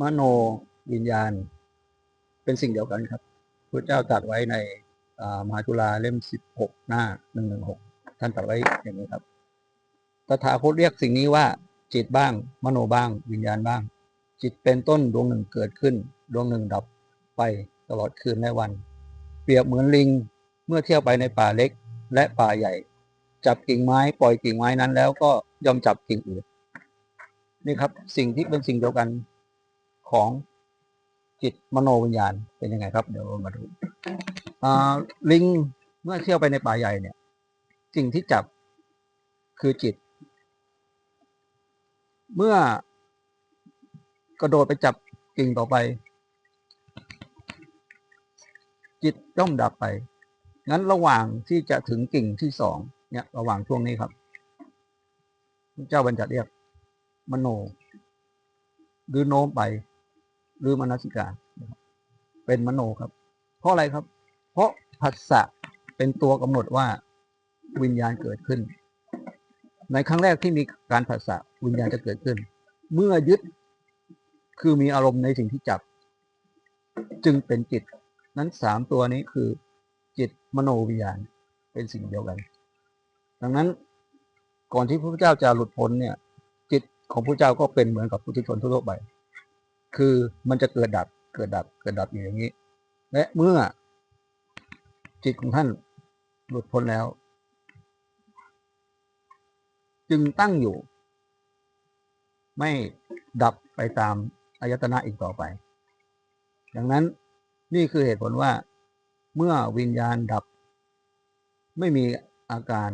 มโนวิญญาณ เป็นสิ่งเดียวกันครับพระเจ้าตรัสไว้ในมหาจุฬาเล่มสิบหกหน้าหนึ่งหนึ่งหกท่านตรัสไว้อย่างนี้ครับตถาคตเรียกสิ่งนี้ว่า จิตบ้าง มโนบ้าง วิญญาณบ้าง จิตเป็นต้นดวงหนึ่งเกิดขึ้น ดวงหนึ่งดับไปตลอดคืนและวัน เปรียบเหมือนลิงเมื่อเที่ยวไปในป่าเล็กและป่าใหญ่ จับกิ่งไม้ปล่อยกิ่งไม้นั้นแล้วก็ยอมจับกิ่งอื่นนี่ครับ สิ่งที่เป็นสิ่งเดียวกัน ของจิตมโนวิญญาณเป็นยังไงครับ เดี๋ยวมาดูลิงเมื่อเที่ยวไปในป่าใหญ่เนี่ย สิ่งที่จับคือจิต เมื่อกระโดดไปจับกิ่งต่อไป จิตย่อมดับไป งั้นระหว่างที่จะถึงกิ่งที่สองเนี่ย ระหว่างช่วงนี้ครับ เจ้าบัญญัติเรียกมโน หรือโน้มไป หรือมนสิการเป็นมโนครับ เพราะอะไรครับ เพราะผัสสะเป็นตัวกำหนดว่าวิญญาณเกิดขึ้น ในครั้งแรกที่มีการผัสสะวิญญาณจะเกิดขึ้น เมื่อยึดคือมีอารมณ์ในสิ่งที่จับ จึงเป็นจิต นั้นสามตัวนี้คือ จิตมโนวิญญาณเป็นสิ่งเดียวกัน ดังนั้นก่อนที่พระพุทธเจ้าจะหลุดพ้นเนี่ย จิตของพระเจ้าก็เป็นเหมือนกับผู้ทุชนทั่วๆไป คือมันจะเกิดดับ เกิดดับ เกิดดับอยู่อย่างนี้ และเมื่อจิตของท่านหลุดพ้นแล้ว จึงตั้งอยู่ ไม่ดับไปตามอายตนะอีกต่อไป ดังนั้นนี่คือเหตุผลว่า เมื่อวิญญาณดับ ไม่มีอาการ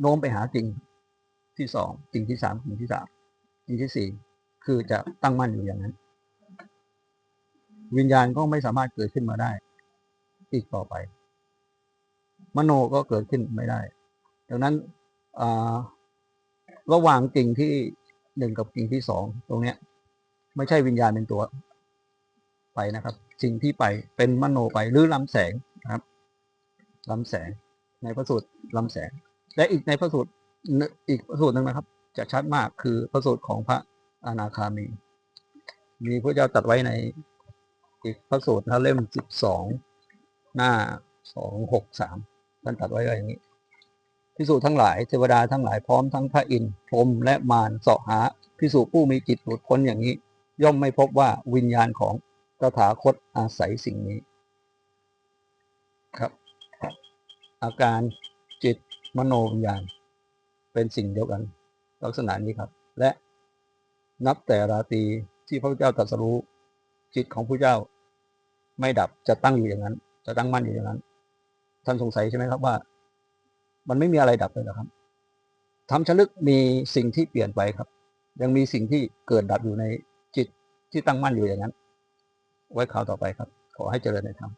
โน้มไปหาจริงที่สองจริงที่สามจริงที่สามจริงที่สี่ คือจะตั้งมั่นอยู่อย่างนั้น วิญญาณก็ไม่สามารถเกิดขึ้นมาได้ อีกต่อไป มโนก็เกิดขึ้นไม่ได้ ดังนั้นระหว่างกิ่งที่หนึ่งกับกิ่งที่สองตรงเนี้ย ไม่ใช่วิญญาณเป็นตัวไปนะครับ สิ่งที่ไปเป็นมโนไปหรือลำแสงนะครับลำแสงในพระสูตรลำแสง และอีกในพระสูตรอีกพระสูตรหนึ่งนะครับ จะชัดมากคือพระสูตรของพระ อนาคามี มีพระเจ้าตัดไว้ในอีกพระสูตรนะเล่มสิบสองหน้าสองหกสามท่านตัดไว้ว่าอย่างนี้พิสูจน์ทั้งหลายเทวดาทั้งหลายพร้อมทั้งพระอินทร์พรหมและมารเสาะหาพิสูจผู้มีจิตหลุดพ้นอย่างนี้ ย่อมไม่พบว่าวิญญาณของตถาคตอาศัยสิ่งนี้ครับ อาการจิตมโนวิญญาณ เป็นสิ่งเดียวกัน ลักษณะนี้ครับ และ นับแต่ราตรีที่พระพุทธเจ้าตรัสรู้จิตของพระเจ้า ไม่ดับจะตั้งอยู่อย่างนั้น จะตั้งมั่นอยู่อย่างนั้น ท่านสงสัยใช่ไหมครับว่า มันไม่มีอะไรดับเลยหรอครับทำชลึกมีสิ่งที่เปลี่ยนไปครับ ยังมีสิ่งที่เกิดดับอยู่ในจิตที่ตั้งมั่นอยู่อย่างนั้น ไว้คราวต่อไปครับ ขอให้เจริญในธรรม